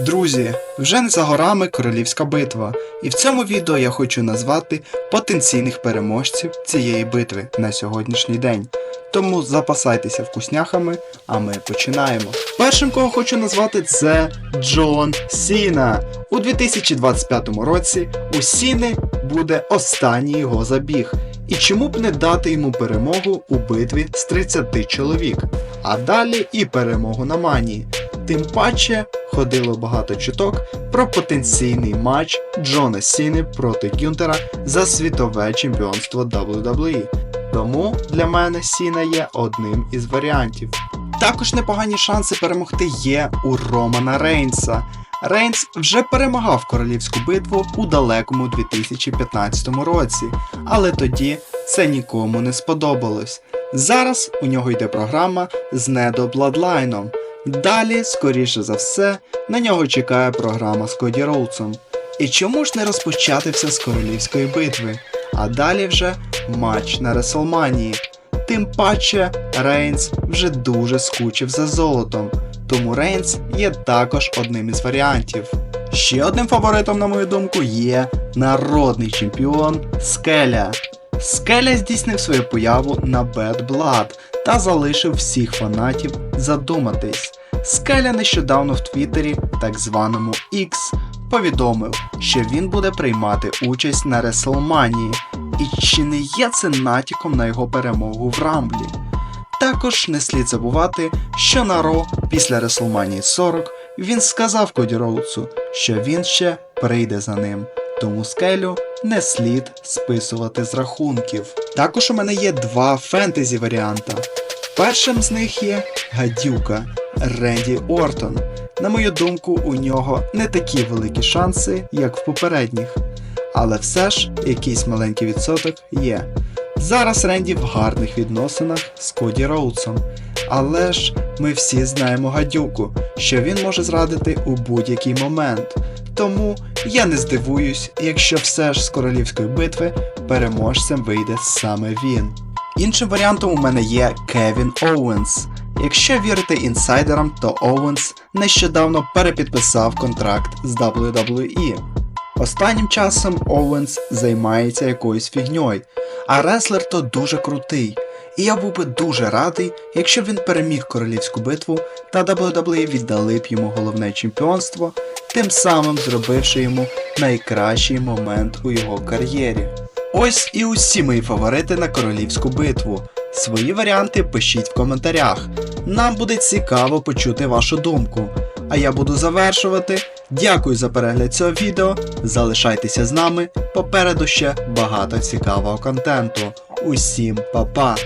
Друзі, вже не за горами королівська битва, і в цьому відео я хочу назвати потенційних переможців цієї битви на сьогоднішній день. Тому запасайтеся вкусняхами, а ми починаємо. Першим, кого хочу назвати, це Джон Сіна. У 2025 році у Сіни буде останній його забіг. І чому б не дати йому перемогу у битві з 30 чоловік, а далі і перемогу на манії. Тим паче ходило багато чуток про потенційний матч Джона Сіни проти Гюнтера за світове чемпіонство WWE. Тому для мене Сіна є одним із варіантів. Також непогані шанси перемогти є у Романа Рейнса. Рейнс вже перемагав королівську битву у далекому 2015 році, але тоді це нікому не сподобалось. Зараз у нього йде програма з Недо Бладлайном. Далі, скоріше за все, на нього чекає програма з Коді Роудсом. І чому ж не розпочати все з королівської битви? А далі вже матч на Реслманії. Тим паче Рейнс вже дуже скучив за золотом, тому Рейнс є також одним із варіантів. Ще одним фаворитом, на мою думку, є народний чемпіон Скеля. Скеля здійснив свою появу на Bad Blood та залишив всіх фанатів задуматись. Скеля нещодавно в Твіттері, так званому X, повідомив, що він буде приймати участь на Реслманії, і чи не є це натяком на його перемогу в Рамблі. Також не слід забувати, що на Ро після Реслманії 40 він сказав Коді Роудсу, що він ще прийде за ним, тому скелю не слід списувати з рахунків. Також у мене є два фентезі варіанта. Першим з них є гадюка Ренді Ортон. На мою думку, у нього не такі великі шанси, як в попередніх, але все ж якийсь маленький відсоток є. Зараз Ренді в гарних відносинах з Коді Роудсом, але ж ми всі знаємо гадюку, що він може зрадити у будь-який момент. Тому я не здивуюсь, якщо все ж з королівської битви переможцем вийде саме він. Іншим варіантом у мене є Кевін Оуенс. Якщо вірити інсайдерам, то Оуенс нещодавно перепідписав контракт з WWE. Останнім часом Оуенс займається якоюсь фігньою, а реслер то дуже крутий. І я був би дуже радий, якщо б він переміг королівську битву та WWE віддали б йому головне чемпіонство, тим самим зробивши йому найкращий момент у його кар'єрі. Ось і усі мої фаворити на королівську битву. Свої варіанти пишіть в коментарях. Нам буде цікаво почути вашу думку. А я буду завершувати. Дякую за перегляд цього відео. Залишайтеся з нами. Попереду ще багато цікавого контенту. Усім па-па!